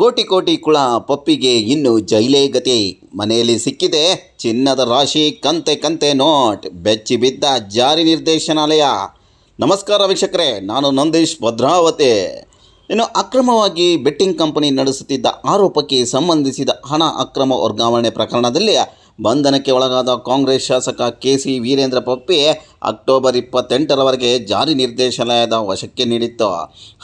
ಕೋಟಿ ಕೋಟಿ ಕುಳ ಪಪ್ಪಿಗೆ ಇನ್ನು ಜೈಲೇ ಗತಿ. ಮನೆಯಲ್ಲಿ ಸಿಕ್ಕಿದೆ ಚಿನ್ನದ ರಾಶಿ, ಕಂತೆ ಕಂತೆ ನೋಟ್, ಬೆಚ್ಚಿ ಬಿದ್ದ ಜಾರಿ ನಿರ್ದೇಶನಾಲಯ. ನಮಸ್ಕಾರ ವೀಕ್ಷಕರೇ, ನಾನು ನಂದೀಶ್ ಭದ್ರಾವತಿ. ಇನ್ನು ಅಕ್ರಮವಾಗಿ ಬೆಟ್ಟಿಂಗ್ ಕಂಪನಿ ನಡೆಸುತ್ತಿದ್ದ ಆರೋಪಕ್ಕೆ ಸಂಬಂಧಿಸಿದ ಹಣ ಅಕ್ರಮ ವರ್ಗಾವಣೆ ಪ್ರಕರಣದಲ್ಲಿ ಬಂಧನಕ್ಕೆ ಒಳಗಾದ ಕಾಂಗ್ರೆಸ್ ಶಾಸಕ K C Veerendra Puppy October ಇಪ್ಪತ್ತೆಂಟರವರೆಗೆ ಜಾರಿ ನಿರ್ದೇಶನಾಲಯದ ವಶಕ್ಕೆ ನೀಡಿತ್ತು.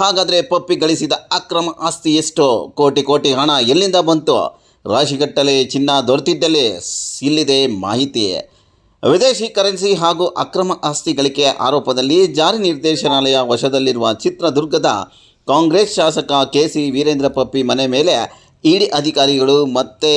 ಹಾಗಾದರೆ ಪಪ್ಪಿ ಗಳಿಸಿದ ಅಕ್ರಮ ಆಸ್ತಿ ಎಷ್ಟು? ಕೋಟಿ ಕೋಟಿ ಹಣ ಎಲ್ಲಿಂದ ಬಂತು? ರಾಶಿಗಟ್ಟಲೆ ಚಿನ್ನ ದೊರೆತಿದ್ದಲ್ಲಿ ಇಲ್ಲಿದೆ ಮಾಹಿತಿ. ವಿದೇಶಿ ಕರೆನ್ಸಿ ಹಾಗೂ ಅಕ್ರಮ ಆಸ್ತಿ ಗಳಿಕೆ ಆರೋಪದಲ್ಲಿ ಜಾರಿ ನಿರ್ದೇಶನಾಲಯ ವಶದಲ್ಲಿರುವ ಚಿತ್ರದುರ್ಗದ ಕಾಂಗ್ರೆಸ್ ಶಾಸಕ ಕೆ ಸಿ ವೀರೇಂದ್ರ ಪಪ್ಪಿ ಮನೆ ಮೇಲೆ ಇಡಿ ಅಧಿಕಾರಿಗಳು ಮತ್ತೆ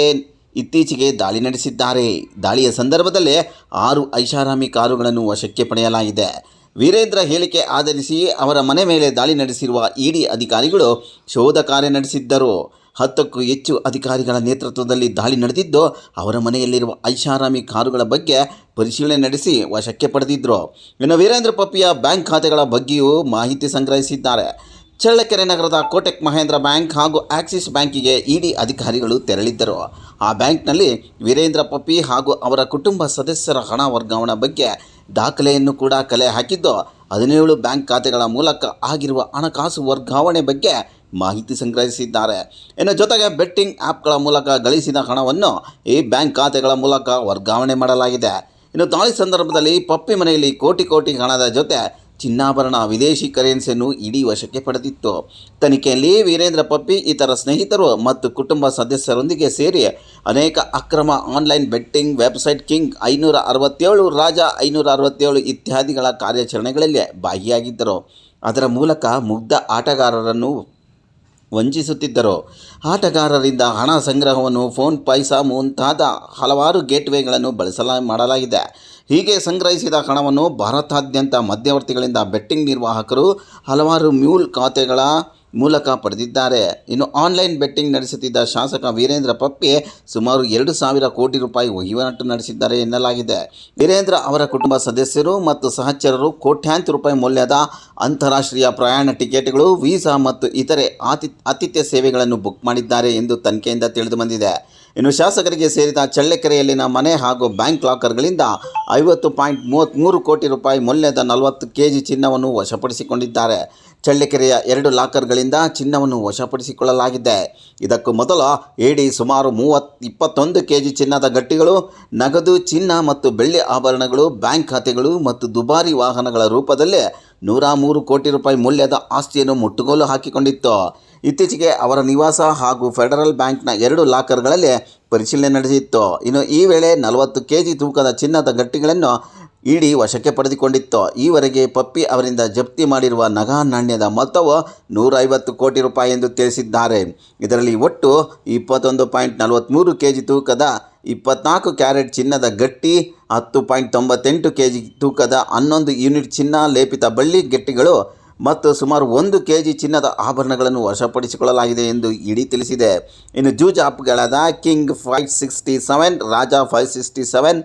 ಇತ್ತೀಚೆಗೆ ದಾಳಿ ನಡೆಸಿದ್ದಾರೆ. ದಾಳಿಯ ಸಂದರ್ಭದಲ್ಲಿ ಆರು ಐಷಾರಾಮಿ ಕಾರುಗಳನ್ನು ವಶಕ್ಕೆ ಪಡೆಯಲಾಗಿದೆ. ವೀರೇಂದ್ರ ಹೇಳಿಕೆ ಆಧರಿಸಿ ಅವರ ಮನೆ ಮೇಲೆ ದಾಳಿ ನಡೆಸಿರುವ ಇಡಿ ಅಧಿಕಾರಿಗಳು ಶೋಧ ಕಾರ್ಯ ನಡೆಸಿದ್ದರು. ಹತ್ತಕ್ಕೂ ಹೆಚ್ಚು ಅಧಿಕಾರಿಗಳ ನೇತೃತ್ವದಲ್ಲಿ ದಾಳಿ ನಡೆದಿದ್ದು, ಅವರ ಮನೆಯಲ್ಲಿರುವ ಐಷಾರಾಮಿ ಕಾರುಗಳ ಬಗ್ಗೆ ಪರಿಶೀಲನೆ ನಡೆಸಿ ವಶಕ್ಕೆ ಪಡೆದಿದ್ದರು ಇನ್ನು ವೀರೇಂದ್ರ ಪಪ್ಪಿಯ ಬ್ಯಾಂಕ್ ಖಾತೆಗಳ ಬಗ್ಗೆಯೂ ಮಾಹಿತಿ ಸಂಗ್ರಹಿಸಿದ್ದಾರೆ. ಚಳ್ಳಕೆರೆ ನಗರದ ಕೋಟೆಕ್ ಮಹೇಂದ್ರ ಬ್ಯಾಂಕ್ ಹಾಗೂ ಆಕ್ಸಿಸ್ ಬ್ಯಾಂಕಿಗೆ ಇಡಿ ಅಧಿಕಾರಿಗಳು ತೆರಳಿದ್ದರು. ಆ ಬ್ಯಾಂಕ್ನಲ್ಲಿ ವೀರೇಂದ್ರ ಪಪ್ಪಿ ಹಾಗೂ ಅವರ ಕುಟುಂಬ ಸದಸ್ಯರ ಹಣ ವರ್ಗಾವಣೆ ಬಗ್ಗೆ ದಾಖಲೆಯನ್ನು ಕೂಡ ಕಲೆ ಹಾಕಿದ್ದು, ಹದಿನೇಳು ಬ್ಯಾಂಕ್ ಖಾತೆಗಳ ಮೂಲಕ ಆಗಿರುವ ಹಣಕಾಸು ವರ್ಗಾವಣೆ ಬಗ್ಗೆ ಮಾಹಿತಿ ಸಂಗ್ರಹಿಸಿದ್ದಾರೆ. ಇನ್ನು ಜೊತೆಗೆ ಬೆಟ್ಟಿಂಗ್ ಆ್ಯಪ್ಗಳ ಮೂಲಕ ಗಳಿಸಿದ ಹಣವನ್ನು ಈ ಬ್ಯಾಂಕ್ ಖಾತೆಗಳ ಮೂಲಕ ವರ್ಗಾವಣೆ ಮಾಡಲಾಗಿದೆ. ಇನ್ನು ದಾಳಿ ಸಂದರ್ಭದಲ್ಲಿ ಪಪ್ಪಿ ಮನೆಯಲ್ಲಿ ಕೋಟಿ ಕೋಟಿ ಹಣದ ಜೊತೆ ಚಿನ್ನಾಭರಣ ವಿದೇಶಿ ಕರೆನ್ಸಿಯನ್ನು ಇಡೀ ವಶಕ್ಕೆ ಪಡೆದಿತ್ತು. ತನಿಖೆಯಲ್ಲಿ ವೀರೇಂದ್ರ ಪಪ್ಪಿ, ಇತರ ಸ್ನೇಹಿತರು ಮತ್ತು ಕುಟುಂಬ ಸದಸ್ಯರೊಂದಿಗೆ ಸೇರಿ ಅನೇಕ ಅಕ್ರಮ ಆನ್ಲೈನ್ ಬೆಟ್ಟಿಂಗ್ ವೆಬ್ಸೈಟ್ ಕಿಂಗ್ ಐನೂರ ಅರವತ್ತೇಳು ರಾಜ ಐನೂರ ಅರವತ್ತೇಳು ಇತ್ಯಾದಿಗಳ ಕಾರ್ಯಾಚರಣೆಗಳಲ್ಲಿ ಭಾಗಿಯಾಗಿದ್ದರು. ಅದರ ಮೂಲಕ ಮುಗ್ಧ ಆಟಗಾರರನ್ನು ವಂಚಿಸುತ್ತಿದ್ದರು. ಆಟಗಾರರಿಂದ ಹಣ ಸಂಗ್ರಹವನ್ನು ಫೋನ್ ಪೈಸಾ ಮುಂತಾದ ಹಲವಾರು ಗೇಟ್ವೇಗಳನ್ನು ಬಳಸಲ, ಮಾಡಲಾಗಿದೆ. ಹೀಗೆ ಸಂಗ್ರಹಿಸಿದ ಹಣವನ್ನು ಭಾರತಾದ್ಯಂತ ಮಧ್ಯವರ್ತಿಗಳಿಂದ ಬೆಟ್ಟಿಂಗ್ ನಿರ್ವಾಹಕರು, ಹಲವಾರು ಮ್ಯೂಲ್ ಖಾತೆಗಳ ಮೂಲಕ ಪಡೆದಿದ್ದಾರೆ. ಇನ್ನು ಆನ್ಲೈನ್ ಬೆಟ್ಟಿಂಗ್ ನಡೆಸುತ್ತಿದ್ದ ಶಾಸಕ ವೀರೇಂದ್ರ ಪಪ್ಪಿ ಸುಮಾರು ಎರಡು ಸಾವಿರ ಕೋಟಿ ರೂಪಾಯಿ ವಹಿವಾಟು ನಡೆಸಿದ್ದಾರೆ ಎನ್ನಲಾಗಿದೆ. ವೀರೇಂದ್ರ ಅವರ ಕುಟುಂಬ ಸದಸ್ಯರು ಮತ್ತು ಸಹಚರರು ಕೋಟ್ಯಾಂತರ ರೂಪಾಯಿ ಮೌಲ್ಯದ ಅಂತಾರಾಷ್ಟ್ರೀಯ ಪ್ರಯಾಣ ಟಿಕೆಟ್ಗಳು, ವೀಸಾ ಮತ್ತು ಇತರೆ ಆತಿ, ಆತಿಥ್ಯ ಸೇವೆಗಳನ್ನು ಬುಕ್ ಮಾಡಿದ್ದಾರೆ ಎಂದು ತನಿಖೆಯಿಂದ ತಿಳಿದು ಬಂದಿದೆ ಇನ್ನು ಶಾಸಕರಿಗೆ ಸೇರಿದ ಚಳ್ಳಕೆರೆಯಲ್ಲಿನ ಮನೆ ಹಾಗೂ ಬ್ಯಾಂಕ್ ಲಾಕರ್ಗಳಿಂದ ಐವತ್ತು ಪಾಯಿಂಟ್ ಮೂವತ್ತ್ಮೂರು ಕೋಟಿ ರೂಪಾಯಿ ಮೌಲ್ಯದ ನಲವತ್ತು ಕೆ ಜಿ ಚಿನ್ನವನ್ನು ವಶಪಡಿಸಿಕೊಂಡಿದ್ದಾರೆ. ಚಳ್ಳಕೆರೆಯ ಎರಡು ಲಾಕರ್ಗಳಿಂದ ಚಿನ್ನವನ್ನು ವಶಪಡಿಸಿಕೊಳ್ಳಲಾಗಿದೆ. ಇದಕ್ಕೂ ಮೊದಲು ಇಡಿ ಸುಮಾರು ಮೂವತ್ ಇಪ್ಪತ್ತೊಂದು ಕೆ ಜಿ ಚಿನ್ನದ ಗಟ್ಟಿಗಳು, ನಗದು ಚಿನ್ನ ಮತ್ತು ಬೆಳ್ಳಿ ಆಭರಣಗಳು, ಬ್ಯಾಂಕ್ ಖಾತೆಗಳು ಮತ್ತು ದುಬಾರಿ ವಾಹನಗಳ ರೂಪದಲ್ಲಿ ನೂರ ಮೂರು ಕೋಟಿ ರೂಪಾಯಿ ಮೌಲ್ಯದ ಆಸ್ತಿಯನ್ನು ಮುಟ್ಟುಗೋಲು ಹಾಕಿಕೊಂಡಿತ್ತು. ಇತ್ತೀಚೆಗೆ ಅವರ ನಿವಾಸ ಹಾಗೂ ಫೆಡರಲ್ ಬ್ಯಾಂಕ್ನ ಎರಡು ಲಾಕರ್ಗಳಲ್ಲಿ ಪರಿಶೀಲನೆ ನಡೆಸಿತ್ತು. ಇನ್ನು ಈ ವೇಳೆ ನಲವತ್ತು ಕೆ ಜಿ ತೂಕದ ಚಿನ್ನದ ಗಟ್ಟಿಗಳನ್ನು ಇಡಿ ವಶಕ್ಕೆ ಪಡೆದುಕೊಂಡಿತ್ತು. ಈವರೆಗೆ ಪಪ್ಪಿ ಅವರಿಂದ ಜಪ್ತಿ ಮಾಡಿರುವ ನಗಾ ನಾಣ್ಯದ ಮೊತ್ತವು ನೂರೈವತ್ತು ಕೋಟಿ ರೂಪಾಯಿ ಎಂದು ತಿಳಿಸಿದ್ದಾರೆ. ಇದರಲ್ಲಿ ಒಟ್ಟು ಇಪ್ಪತ್ತೊಂದು ಪಾಯಿಂಟ್ ನಲವತ್ತ್ಮೂರು ಕೆ ಜಿ ತೂಕದ ಇಪ್ಪತ್ನಾಲ್ಕು ಕ್ಯಾರೆಟ್ ಚಿನ್ನದ ಗಟ್ಟಿ, ಹತ್ತು ಪಾಯಿಂಟ್ ತೊಂಬತ್ತೆಂಟು ಕೆ ಜಿ ತೂಕದ ಹನ್ನೊಂದು ಯೂನಿಟ್ ಚಿನ್ನ ಲೇಪಿತ ಬಳ್ಳಿ ಗಟ್ಟಿಗಳು ಮತ್ತು ಸುಮಾರು ಒಂದು ಕೆ ಜಿ ಚಿನ್ನದ ಆಭರಣಗಳನ್ನು ವಶಪಡಿಸಿಕೊಳ್ಳಲಾಗಿದೆ ಎಂದು ಇಡಿ ತಿಳಿಸಿದೆ. ಇನ್ನು ಜೂಜ್ ಆಪ್ಗಳಾದ King five sixty seven, Raja five sixty seven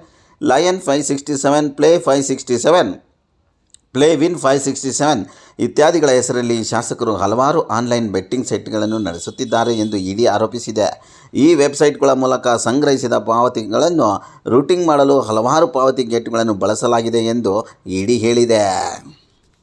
Lion five sixty seven Play five sixty seven Play Win five sixty seven ಇತ್ಯಾದಿಗಳ ಹೆಸರಲ್ಲಿ ಶಾಸಕರು ಹಲವಾರು ಆನ್ಲೈನ್ ಬೆಟ್ಟಿಂಗ್ ಸೈಟ್ಗಳನ್ನು ನಡೆಸುತ್ತಿದ್ದಾರೆ ಎಂದು ಇಡಿ ಆರೋಪಿಸಿದೆ. ಈ ವೆಬ್ಸೈಟ್ಗಳ ಮೂಲಕ ಸಂಗ್ರಹಿಸಿದ ಪಾವತಿಗಳನ್ನು ರೂಟಿಂಗ್ ಮಾಡಲು ಹಲವಾರು ಪಾವತಿ ಗೇಟ್ಗಳನ್ನು ಬಳಸಲಾಗಿದೆ ಎಂದು ಇಡಿ ಹೇಳಿದೆ.